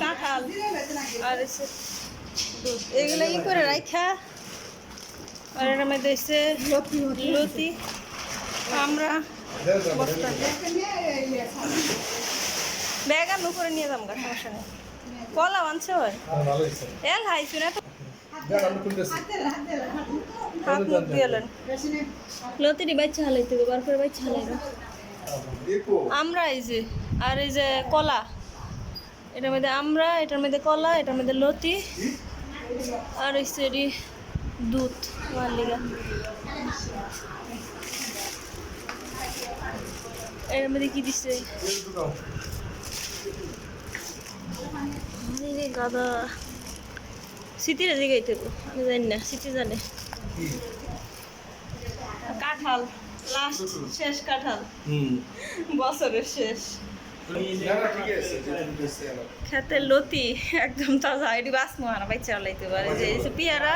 কাঁঠাল আর দুধ। এগুলো ই করে রাখা আর এর মধ্যে এসে লতি আমরা ব্যাগ আর করে নিয়ে যাব সমস্যা নেই। কলা আনছে ওর এল হাইছু না তো আমি হাত মুখ দিয়েলেন লতিটি বাচ্চা হালাইতে হবে বার করে বাচ্চা হালাইবে। আমরা এই যে আর এই যে কলা। এটার মধ্যে আমরা এটার মধ্যে কলা এটার মধ্যে লতি আর হচ্ছে দুধ লিগা। এর মধ্যে কি দিচ্ছে গাদা। স্মৃতির জায়গায় থাকব আমি জানি না স্মৃতি জানে। কাঁঠাল লাস্ট শেষ কাঁঠাল। বছরের শেষ। খেতে লতি একদম তাজা এটি বাস মহানা বাচ্চা লাইতে পারে। যে পেয়ারা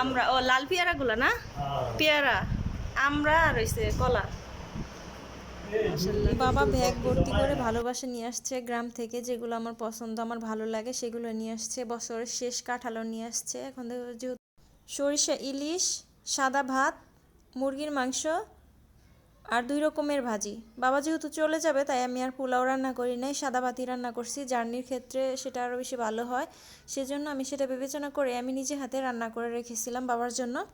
আমরা ও লাল পেয়ারা গুলো না পেয়ারা আমরা আর হইছে কলা। বাবা ব্যাগ ভর্তি করে ভালোবাসা নিয়ে আসছে গ্রাম থেকে যেগুলো আমার পছন্দ আমার ভালো লাগে সেগুলো নিয়ে আসছে। বছরের শেষ কাঠালো নিয়ে আসছে। এখন যেহেতু সরিষা ইলিশ সাদা ভাত মুরগির মাংস আর দুই রকমের ভাজি। বাবা যেহেতু চলে যাবে, তাই আমি আর পোলাও রান্না করি নাই সাদা ভাতি রান্না করছি। জার্নির ক্ষেত্রে সেটা আরও বেশি ভালো হয়। সেজন্য আমি সেটা বিবেচনা করে আমি নিজে হাতে রান্না করে রেখেছিলাম বাবার জন্য।